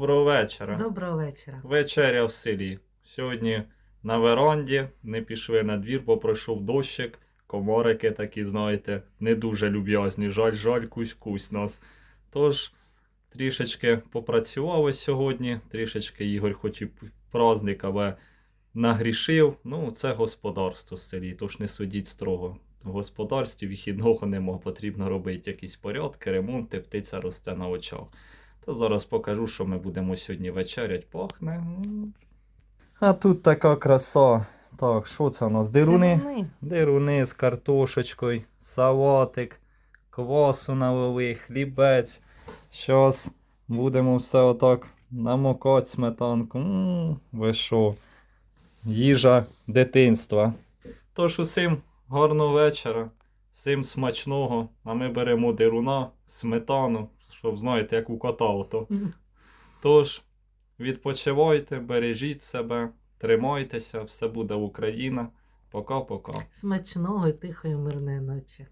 Доброго вечора. Доброго вечора. Вечеря в селі. Сьогодні на веранді не пішли на двір, бо пройшов дощик. Коморики такі, знаєте, не дуже люб'язні. Жаль, жаль, кусь-кусь нас. Тож трішечки попрацював сьогодні, трішечки Ігор, хоч і праздник, але нагрішив. Ну, це господарство в селі, тож не судіть строго. В господарстві вихідного нема, потрібно робити якісь порядки, ремонти, птиця росте на очах. То зараз покажу, що ми будемо сьогодні вечерять. Пахне. А тут така краса. Так, що це у нас? Дируни? Дируни. З картошечкою, салатик, квасу налили, хлібець. Щас будемо все отак намокати сметанку. М, Ви що? Їжа дитинства. Тож усім гарного вечора, всім смачного. А ми беремо дируна, сметану, щоб знаєте, як у кота ото. Тож, відпочивайте, бережіть себе, тримайтеся, все буде Україна. Пока-пока. Смачного і тихої мирної ночі.